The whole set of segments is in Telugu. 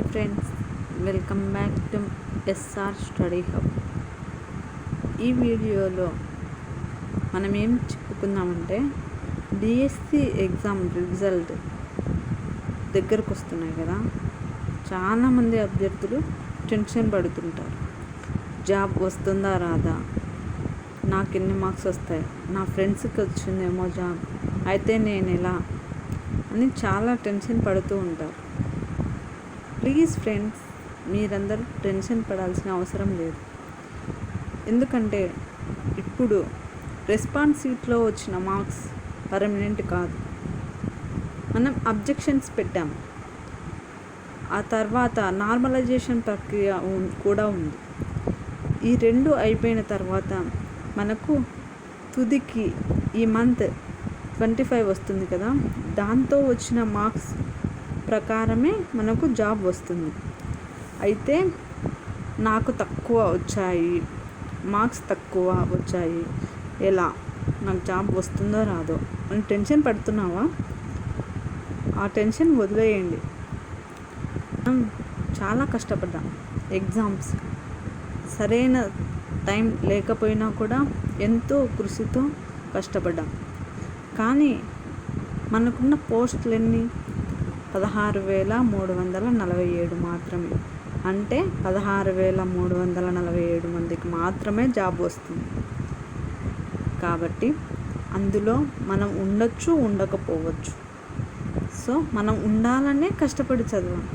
Hi friends welcome back to S R study hub. ఈ వీడియోలో మనం ఏం చెప్పుకుందామంటే డిఎస్సి ఎగ్జామ్ రిజల్ట్ దగ్గరకు వస్తున్నాయి కదా. చాలామంది అభ్యర్థులు టెన్షన్ పడుతుంటారు. జాబ్ వస్తుందా రాదా? నాకు ఎన్ని మార్క్స్ వస్తాయి? నా ఫ్రెండ్స్కి వచ్చిందేమో జాబ్. అయితే నేను ఎలా? అని చాలా టెన్షన్ పడుతూ ఉంటారు. ప్లీజ్ ఫ్రెండ్స్ మీరందరూ టెన్షన్ పడాల్సిన అవసరం లేదు. ఎందుకంటే ఇప్పుడు రెస్పాన్స్ సీట్లో వచ్చిన మార్క్స్ పర్మనెంట్ కాదు. మనం అబ్జెక్షన్స్ పెట్టాం. ఆ తర్వాత నార్మలైజేషన్ ప్రక్రియ కూడా ఉంది. ఈ రెండు అయిపోయిన తర్వాత మనకు తుదికి ఈ మంత్ ట్వంటీ ఫైవ్ వస్తుంది కదా దాంతో వచ్చిన మార్క్స్ ప్రకారమే మనకు జాబ్ వస్తుంది. అయితే నాకు తక్కువ వచ్చాయి మార్క్స్ తక్కువ వచ్చాయి. ఎలా? నాకు జాబ్ వస్తుందో రాదో? అని టెన్షన్ పడుతున్నావా? ఆ టెన్షన్ వదిలేయండి. మనం చాలా కష్టపడ్డాం. ఎగ్జామ్స్. సరైన టైం లేకపోయినా కూడా ఎంతో కృషితో కష్టపడ్డాం. కానీ మనకున్న పోస్టులన్నీ పదహారు వేల మూడు వందల నలభై ఏడు మాత్రమే. అంటే పదహారు వేల మూడు వందల నలభై ఏడు మందికి మాత్రమే జాబ్ వస్తుంది. కాబట్టి అందులో మనం ఉండొచ్చు ఉండకపోవచ్చు. సో మనం ఉండాలనే కష్టపడి చదవం.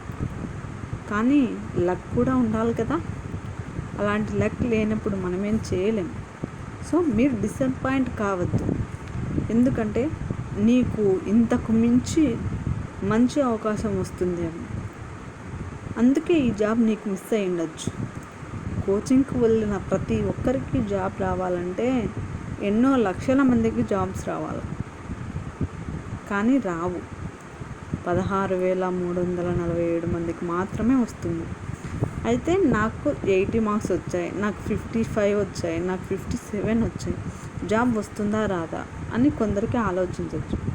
కానీ లక్ కూడా ఉండాలి కదా. అలాంటి లక్ లేనప్పుడు మనమేం చేయలేం. సో మీరు డిసప్పాయింట్ కావద్దు. ఎందుకంటే నీకు ఇంతకు మించి మంచి అవకాశం వస్తుంది అని. అందుకే ఈ జాబ్ నీకు మిస్ అయి ఉండొచ్చు. కోచింగ్కి వెళ్ళిన ప్రతి ఒక్కరికి జాబ్ రావాలంటే ఎన్నో లక్షల మందికి జాబ్స్ రావాలి. కానీ రావు. పదహారు వేల మూడు వందల నలభై ఏడు మందికి మాత్రమే వస్తుంది. అయితే నాకు ఎయిటీ మార్క్స్ వచ్చాయి నాకు ఫిఫ్టీ ఫైవ్ వచ్చాయి నాకు ఫిఫ్టీ సెవెన్ వచ్చాయి. జాబ్ వస్తుందా రాదా అని కొందరికి ఆలోచించవచ్చు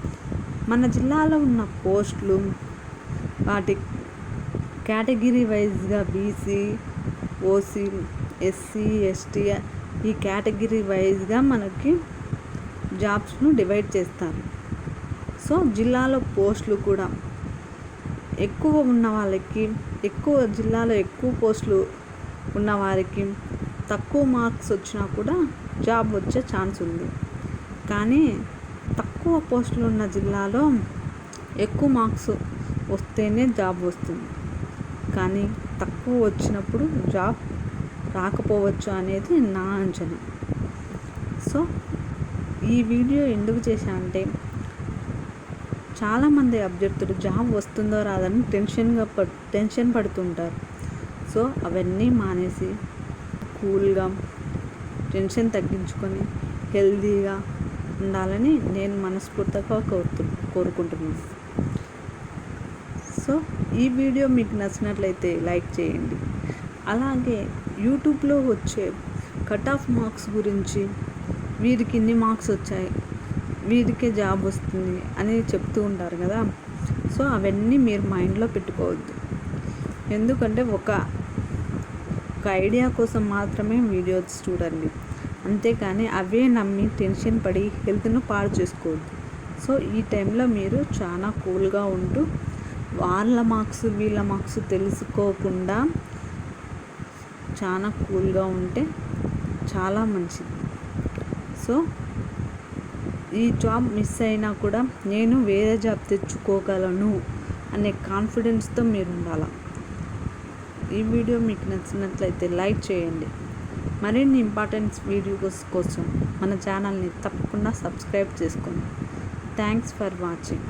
మన జిల్లాలో ఉన్న పోస్టులు వాటి కేటగిరీ వైజ్గా బీసీ ఓసీ ఎస్సీ ఎస్టీ ఈ కేటగిరీ వైజ్గా మనకి జాబ్స్ను డివైడ్ చేస్తారు. సో జిల్లాలో పోస్టులు కూడా ఎక్కువ ఉన్న వాళ్ళకి ఎక్కువ జిల్లాలో ఎక్కువ పోస్టులు ఉన్న వారికి తక్కువ మార్క్స్ వచ్చినా కూడా జాబ్ వచ్చే ఛాన్స్ ఉంది. కానీ తక్కువ పోస్టులు ఉన్న జిల్లాలో ఎక్కువ మార్క్స్ వస్తేనే జాబ్ వస్తుంది. కానీ తక్కువ వచ్చినప్పుడు జాబ్ రాకపోవచ్చు అనేది నా అంచనా. సో ఈ వీడియో ఎందుకు చేశా అంటే చాలామంది అభ్యర్థులు జాబ్ వస్తుందో రాదని టెన్షన్గా పడు టెన్షన్ పడుతుంటారు. సో అవన్నీ మానేసి కూల్గా టెన్షన్ తగ్గించుకొని హెల్తీగా ఉండాలని నేను మనస్ఫూర్తిగా కోరుతు కోరుకుంటున్నాను. సో ఈ వీడియో మీకు నచ్చినట్లయితే లైక్ చేయండి. అలాగే యూట్యూబ్లో వచ్చే కట్ ఆఫ్ మార్క్స్ గురించి వీరికి ఇన్ని మార్క్స్ వచ్చాయి వీరికే జాబ్ వస్తుంది అని చెప్తూ ఉంటారు కదా. సో అవన్నీ మీరు మైండ్లో పెట్టుకోవద్దు. ఎందుకంటే ఒక ఒక ఐడియా కోసం మాత్రమే వీడియోస్ చూడండి. అంతేకాని అవే నమ్మి టెన్షన్ పడి హెల్త్ను పాడు చేసుకోవద్దు. సో ఈ టైంలో మీరు చాలా కూల్గా ఉంటూ వాళ్ళ మార్క్స్ వీళ్ళ మార్క్స్ తెలుసుకోకుండా చాలా కూల్గా ఉంటే చాలా మంచిది. సో ఈ జాబ్ మిస్ అయినా కూడా నేను వేరే జాబ్ తెచ్చుకోగలను అనే కాన్ఫిడెన్స్తో మీరు ఉండాలి? ఈ వీడియో మీకు నచ్చినట్లయితే లైక్ చేయండి. మరిన్ని ఇంపార్టెంట్ వీడియోస్ కోసం మన ఛానల్ని తప్పకుండా సబ్స్క్రైబ్ చేసుకోండి. Thanks for watching.